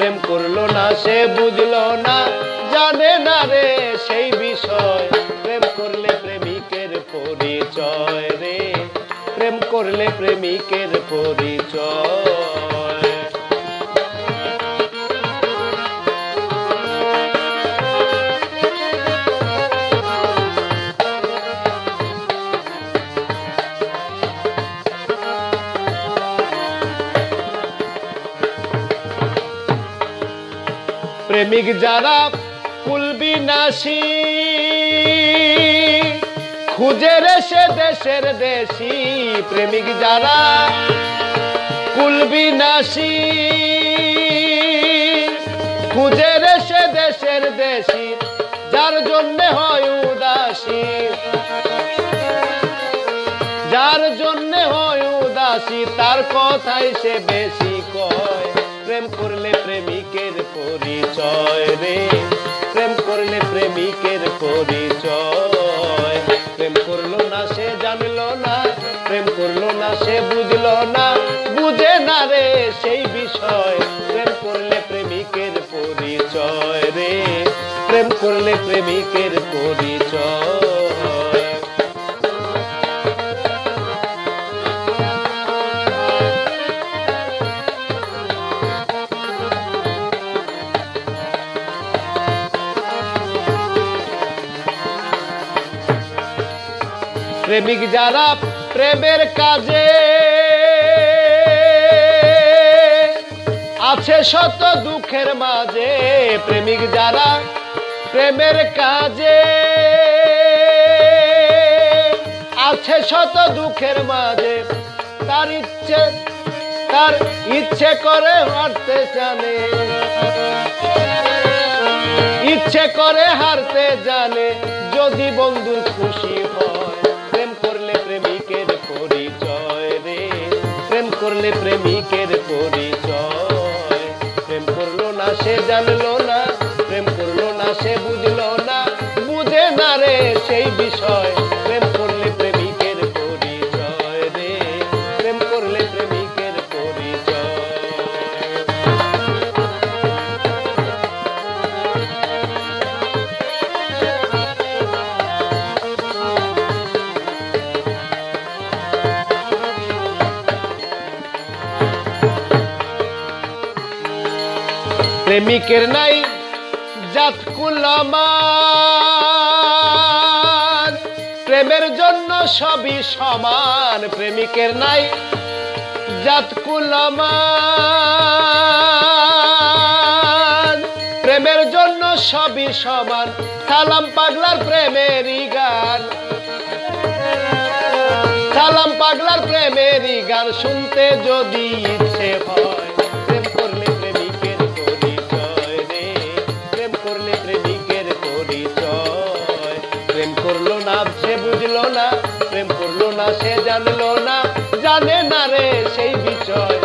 প্রেম করল না, সে বুঝলো না, জানে না রে সেই বিষয়। প্রেম করলে প্রেমিকের পরিচয় রে, প্রেম করলে প্রেমিকের পরিচয়। প্রেমিক যারা কুলবি নাসি খুঁজে রে সে দেশের দেশি প্রেমিক যারা কুলবি নাসি খুঁজে রে সে দেশের দেশি যার জন্যে হয় উদাসী। যার জন্য হয় উদাসী, তার কথাই সে বেশি কয়। প্রেম করলে প্রেমিকের পরিচয় রে। প্রেম করলে প্রেমিকের পরিচয়। প্রেম করল না সে জানলো না, প্রেম করল না সে বুঝলো না, বুঝে না রে সেই বিষয়। প্রেম করলে প্রেমিকের পরিচয় রে। প্রেম করলে প্রেমিকের পরিচয় প্রেমিক যারা প্রেমের কাজে আছে শত দুঃখের মাঝে, প্রেমিক যারা প্রেমের কাজে আছে শত দুঃখের মাঝে, তার ইচ্ছে তার ইচ্ছে করে হারতে জানে। ইচ্ছে করে হারতে জানে, যদি বন্ধুর খুশি হয়। প্রেম করলে প্রেমিকের পরিচয়। প্রেম করল না, সে জানলো না। প্রেম করল না, সে বুঝলো না। বুঝে না রে সেই বিষয়। প্রেমিকের নাই জাত কুলমান প্রেমের জন্য সবই সমান, প্রেমিকের নাই জাত কুলমান প্রেমের জন্য সবই সমান, সালাম পাগলার প্রেমেরই গান। সালাম পাগলার প্রেমেরই গান শুনতে যদি ইচ্ছে হয়। জানলো না জানে না রে সেই বিষয়।